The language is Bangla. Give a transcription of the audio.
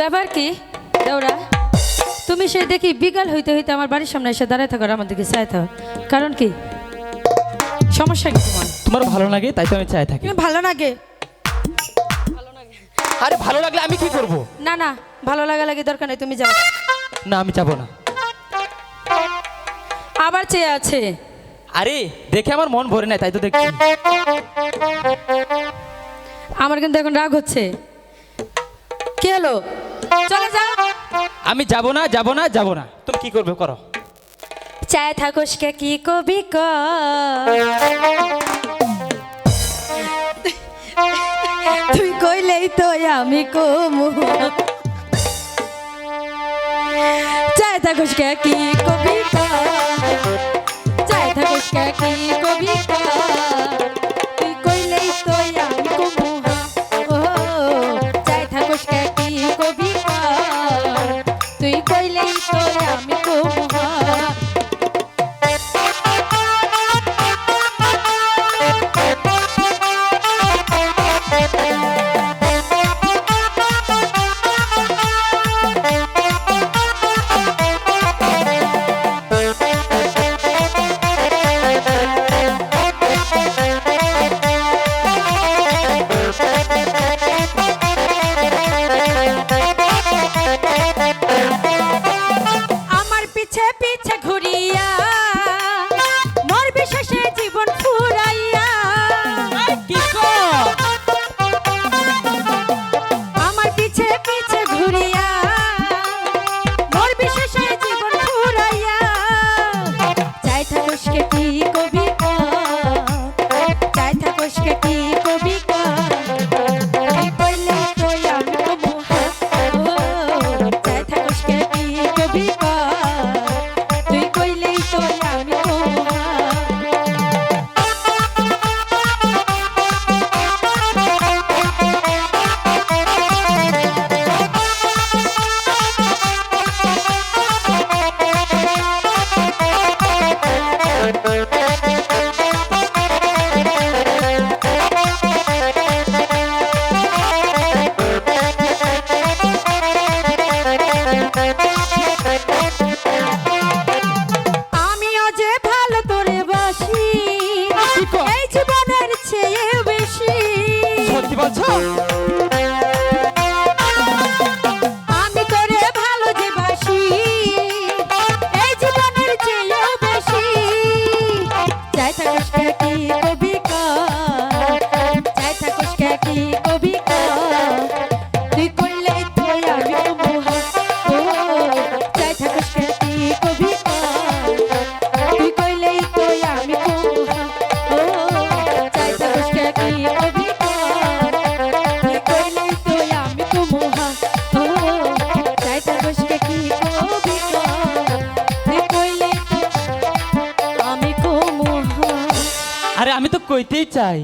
ব্যাপার কি? দেওরা তুমি সেই দেখি বিকাল হইতে হইতে আমার বাড়ির সামনে এসে দাঁড়ায় থাকো আমার দিকে চাই থাকো। কারণ কি? সমস্যা কি তোমার? তোমার ভালো লাগে তাই তো আমি চাই থাকি। তুমি ভালো লাগে? আরে ভালো লাগলে আমি কি করব? না না ভালো লাগা লাগে দরকার নেই তুমি যাও। না আমি যাব না। আবার চেয়ে আছে। আরে দেখে আমার মন ভরে নাই তাই তো দেখছি। আমার কিন্তু এখন রাগ হচ্ছে। কে হলো চলে যাও। আমি যাব না যাব না যাব না। তুমি কি করবে করো। চায় থাকোস কে কি কবি ক? তুই কইলেই তো আমি কমু। চায় থাকোস কে কি কবি ক? কবি 我操 আরে আমি তো কইতেই চাই।